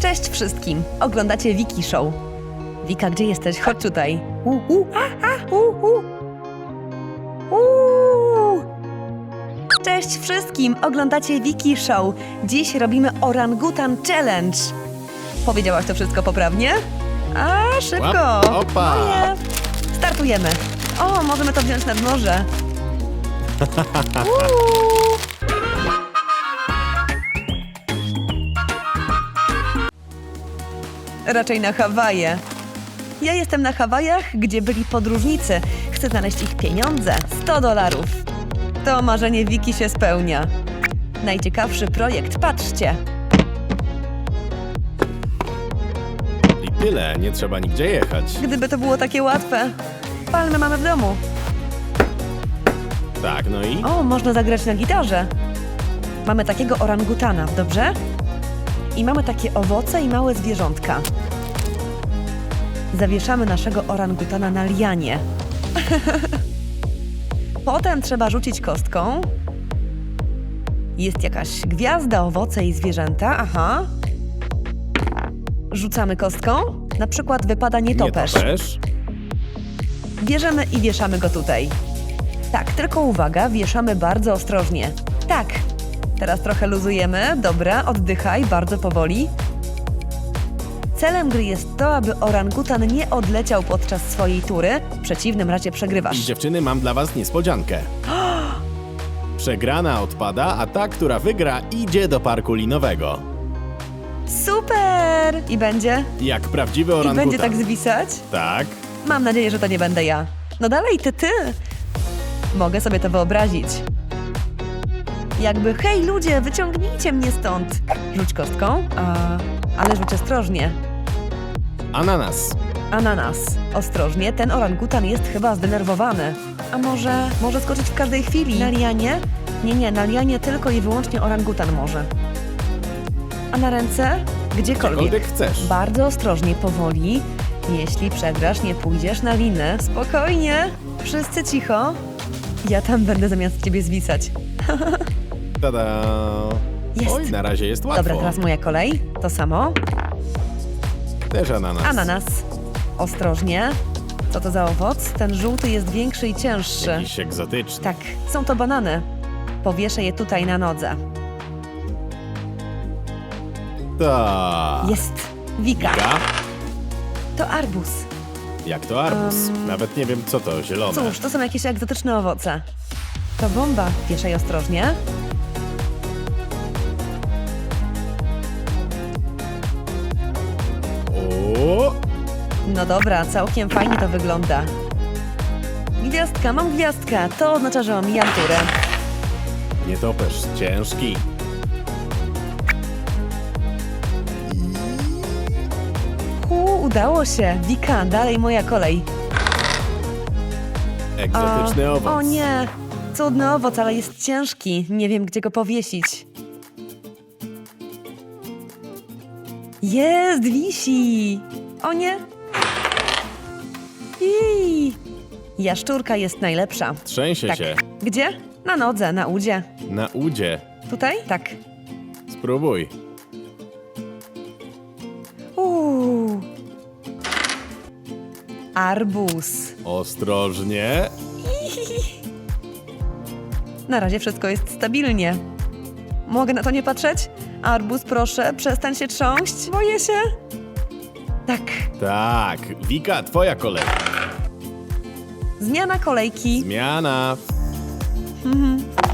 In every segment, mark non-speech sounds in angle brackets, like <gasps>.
Cześć wszystkim! Oglądacie Wiki Show. Wika, gdzie jesteś? Chodź tutaj. U, u, a, a, u, u. Cześć wszystkim! Oglądacie Wiki Show. Dziś robimy Orangutan Challenge. Powiedziałaś to wszystko poprawnie? A, szybko! Łap, opa. Moje. Startujemy. O, możemy to wziąć nad morze. <laughs> Uuu. Raczej na Hawaje. Ja jestem na Hawajach, gdzie byli podróżnicy. Chcę znaleźć ich pieniądze 100 dolarów. To marzenie Wiki się spełnia. Najciekawszy projekt, patrzcie. I tyle, nie trzeba nigdzie jechać. Gdyby to było takie łatwe. Palmy mamy w domu. Tak, no i? O, można zagrać na gitarze. Mamy takiego orangutana, dobrze? I mamy takie owoce i małe zwierzątka. Zawieszamy naszego orangutana na lianie. <laughs> Potem trzeba rzucić kostką. Jest jakaś gwiazda, owoce i zwierzęta, aha. Rzucamy kostką. Na przykład wypada nietoperz. Nietoperz? Bierzemy i wieszamy go tutaj. Tak, tylko uwaga, wieszamy bardzo ostrożnie. Tak. Teraz trochę luzujemy. Dobra, oddychaj bardzo powoli. Celem gry jest to, aby orangutan nie odleciał podczas swojej tury. W przeciwnym razie przegrywasz. I dziewczyny, mam dla was niespodziankę. <gasps> Przegrana odpada, a ta, która wygra, idzie do parku linowego. Super! I będzie? Jak prawdziwy I orangutan. będzie tak zwisać? Tak. Mam nadzieję, że to nie będę ja. No dalej, ty, ty! Mogę sobie to wyobrazić. Jakby, hej ludzie, wyciągnijcie mnie stąd! Rzuć kostką, a... ale rzuć ostrożnie. Ananas. Ananas. Ostrożnie, ten orangutan jest chyba zdenerwowany. A może, może skoczyć w każdej chwili? Na lianie? Nie, nie, na lianie tylko i wyłącznie orangutan może. A na ręce? Gdziekolwiek. Gdziekolwiek chcesz. Bardzo ostrożnie, powoli. Jeśli przegrasz, nie pójdziesz na linę. Spokojnie. Wszyscy cicho. Ja tam będę zamiast ciebie zwisać. <laughs> Tada. Jest. Oj, na razie jest łatwo. Dobra, teraz moja kolej. To samo. Też ananas. Ananas. Ostrożnie. Co to za owoc? Ten żółty jest większy i cięższy. Jakiś egzotyczny. Tak, są to banany. Powieszę je tutaj na nodze. Tak. Jest. Wika. Wika? To arbuz. Jak to arbuz? Em, Nawet nie wiem, co to, zielone. Cóż, to są jakieś egzotyczne owoce. To bomba. Wieszaj ostrożnie. No dobra, całkiem fajnie to wygląda. Gwiazdka, mam gwiazdkę. To oznacza, że mam janturę. nietoperz, ciężki. Hu, udało się. Wika, dalej moja kolej. Egzotyczny o, owoc. O nie, cudny owoc, ale jest ciężki. Nie wiem, gdzie go powiesić. Jest, wisi. O nie. I. Jaszczurka jest najlepsza. Trzęsie Tak. się. Gdzie? Na nodze, na udzie. Na udzie. Tutaj? Tak. Spróbuj. Uuu. Arbuz. Ostrożnie. Na razie wszystko jest stabilnie. Mogę na to nie patrzeć? Arbuz, proszę, przestań się trząść. Boję się. Tak. Tak. Wika, twoja kolej. Zmiana kolejki. Zmiana.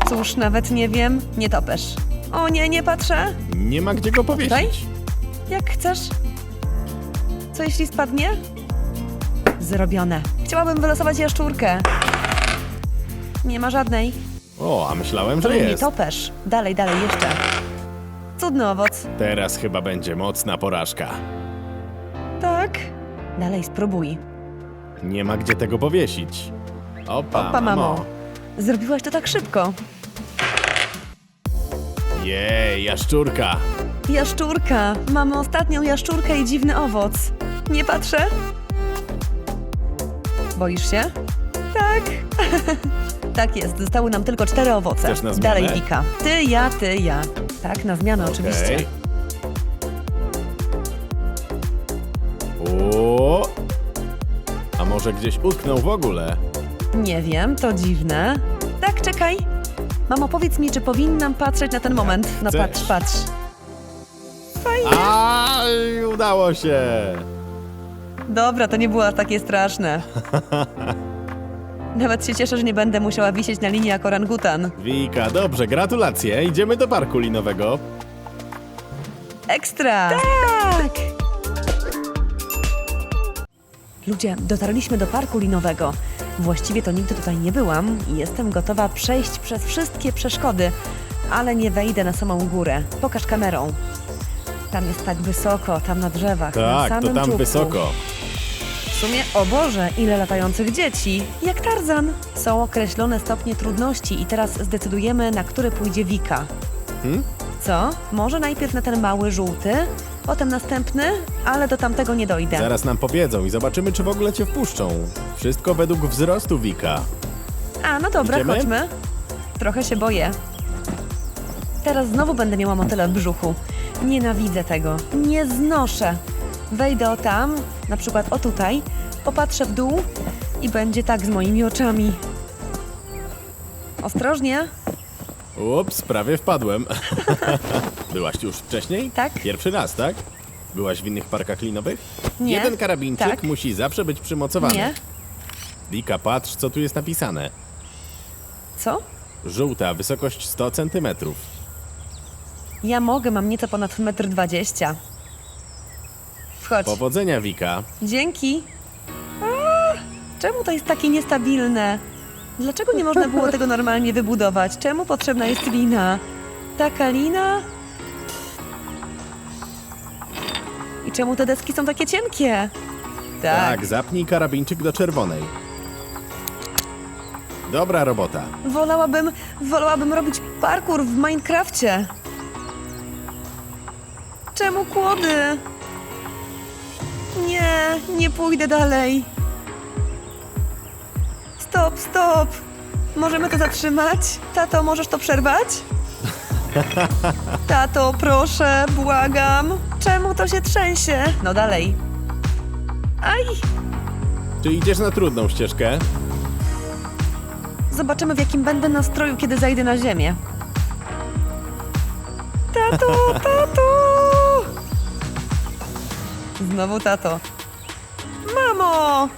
Cóż, nawet nie wiem. Nie topesz. O nie, nie patrzę. Nie ma gdzie go Tutaj? powiesić. Jak chcesz. Co jeśli spadnie? Zrobione. Chciałabym wylosować jaszczurkę. Nie ma żadnej. O, a myślałem, że To nie jest. topesz. Dalej, dalej, jeszcze. Cudny owoc. Teraz chyba będzie mocna porażka. Tak. Dalej, spróbuj. Nie ma gdzie tego powiesić. Opa, Opa, mamo. Zrobiłaś to tak szybko. Jej, jaszczurka. Jaszczurka. Mamy ostatnią jaszczurkę i dziwny owoc. Nie patrzę. Boisz się? Tak. <laughs> tak jest. Zostały nam tylko cztery owoce. Chcesz na zmianę? Dalej, Wika. Ty, ja, ty, ja. Tak, na zmianę oczywiście. Może gdzieś utknął w ogóle? Nie wiem, to dziwne. Tak, czekaj. Mamo, powiedz mi, czy powinnam patrzeć na ten moment. No chcesz. patrz, patrz. Fajnie. A, udało się! Dobra, to nie było aż takie straszne. <laughs> Nawet się cieszę, że nie będę musiała wisieć na linii jak orangutan. Wika, dobrze, gratulacje. Idziemy do parku linowego. Ekstra! Tak! Ludzie, dotarliśmy do parku linowego. Właściwie to nigdy tutaj nie byłam i jestem gotowa przejść przez wszystkie przeszkody, ale nie wejdę na samą górę. Pokaż kamerą. Tam jest tak wysoko, tam na drzewach, na Tak, samym to tam czubku. wysoko. W sumie, o Boże, ile latających dzieci! Jak Tarzan! Są określone stopnie trudności i teraz zdecydujemy, na który pójdzie Wika. Hmm? Co? Może najpierw na ten mały żółty, potem następny, ale do tamtego nie dojdę. Zaraz nam powiedzą i zobaczymy, czy w ogóle cię wpuszczą. Wszystko według wzrostu Wika. A, no dobra, Idziemy? chodźmy. Trochę się boję. Teraz znowu będę miała motyle w brzuchu. Nienawidzę tego. Nie znoszę. Wejdę o tam, na przykład o tutaj, popatrzę w dół i będzie tak z moimi oczami. Ostrożnie. Ups, prawie wpadłem. <laughs> Byłaś tu już wcześniej? Tak. Pierwszy raz, tak? Byłaś w innych parkach linowych? Nie. Jeden karabinczyk Tak. musi zawsze być przymocowany. Nie. Wika, patrz, co tu jest napisane. Co? Żółta, wysokość 100 cm. Ja mogę, mam nieco ponad 1,20 m. Wchodź. Powodzenia, Wika. Dzięki. A, czemu to jest takie niestabilne? Dlaczego nie można było tego normalnie wybudować? Czemu potrzebna jest lina? Taka lina? I czemu te deski są takie cienkie? Tak. Tak, zapnij karabinczyk do czerwonej. Dobra robota. Wolałabym, wolałabym robić parkour w Minecrafcie. Czemu kłody? Nie, nie pójdę dalej. Stop, stop. Możemy to zatrzymać? Tato, możesz to przerwać? <laughs> Tato, proszę, błagam. Czemu to się trzęsie? No dalej. Aj, Czy idziesz na trudną ścieżkę? Zobaczymy, w jakim będę nastroju, kiedy zajdę na ziemię. Tato, <laughs> tato! Znowu tato. Mamo!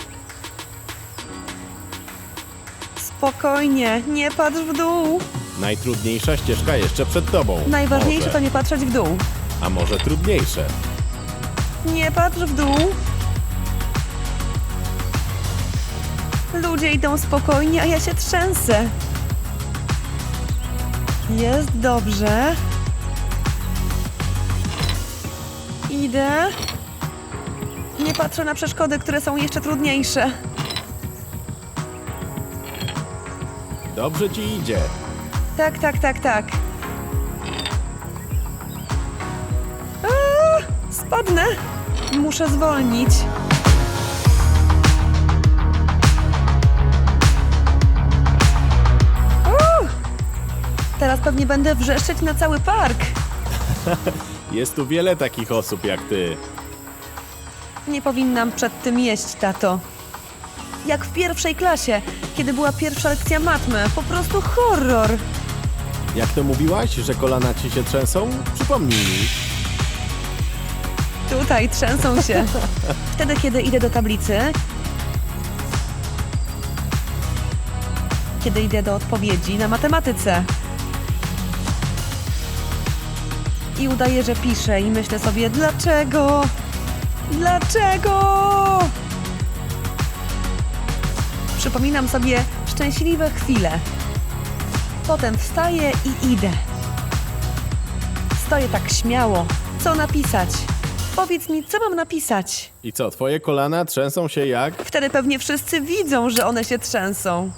Spokojnie, nie patrz w dół. Najtrudniejsza ścieżka jeszcze przed tobą. Najważniejsze może. to nie patrzeć w dół. A może trudniejsze? Nie patrz w dół. Ludzie idą spokojnie, a ja się trzęsę. Jest dobrze. Idę. Nie patrzę na przeszkody, które są jeszcze trudniejsze. Dobrze ci idzie. Tak, tak, tak, tak. A, spadnę. Muszę zwolnić. Uuu, Teraz pewnie będę wrzeszczeć na cały park. <laughs> Jest tu wiele takich osób jak ty. Nie powinnam przed tym jeść, tato. Jak w pierwszej klasie, kiedy była pierwsza lekcja matmy. Po prostu horror. Jak to mówiłaś, że kolana ci się trzęsą? Przypomnij mi. Tutaj trzęsą się. <laughs> Wtedy, kiedy idę do tablicy, kiedy idę do odpowiedzi na matematyce. I udaję, że piszę i myślę sobie, dlaczego? Dlaczego? Przypominam sobie szczęśliwe chwile. Potem wstaję i idę. Stoję tak śmiało. Co napisać? Powiedz mi, co mam napisać? I co, twoje kolana trzęsą się jak? Wtedy pewnie wszyscy widzą, że one się trzęsą.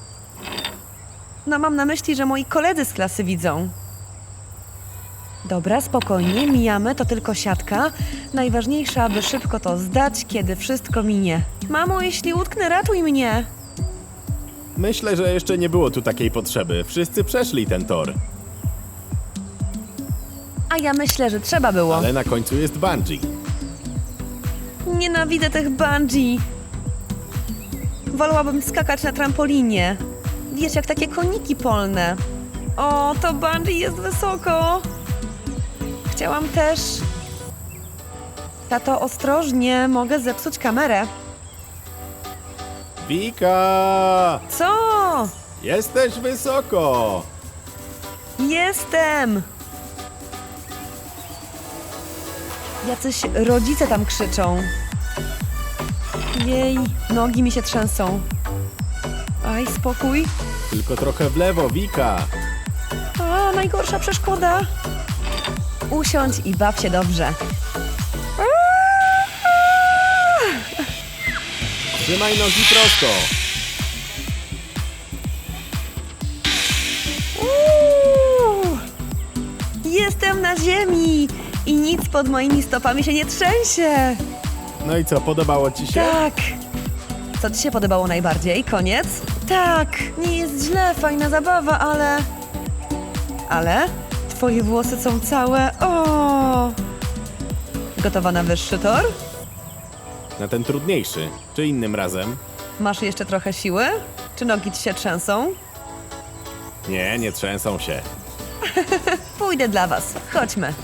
No, mam na myśli, że moi koledzy z klasy widzą. Dobra, spokojnie, mijamy, to tylko siatka. Najważniejsze, aby szybko to zdać, kiedy wszystko minie. Mamo, jeśli utknę, ratuj mnie! Myślę, że jeszcze nie było tu takiej potrzeby. Wszyscy przeszli ten tor. A ja myślę, że trzeba było. Ale na końcu jest bungee. Nienawidzę tych bungee. Wolałabym skakać na trampolinie. Wiesz, jak takie koniki polne. O, to bungee jest wysoko. Chciałam też... Tato, ostrożnie, mogę zepsuć kamerę. Wika! Co? Jesteś wysoko! Jestem! Jacyś rodzice tam krzyczą. Jej, nogi mi się trzęsą. Aj, spokój. Tylko trochę w lewo, Wika! A, najgorsza przeszkoda. Usiądź i baw się dobrze. Trzymaj nogi prosto! Uuu! Jestem na ziemi i nic pod moimi stopami się nie trzęsie. No i co, podobało ci się? Tak. Co ci się podobało najbardziej? Koniec? Tak, nie jest źle, fajna zabawa, ale... Ale? Twoje włosy są całe... O! Gotowa na wyższy tor? Na ten trudniejszy. Czy innym razem? Masz jeszcze trochę siły? Czy nogi ci się trzęsą? Nie, nie trzęsą się. <laughs> Pójdę dla was. Chodźmy.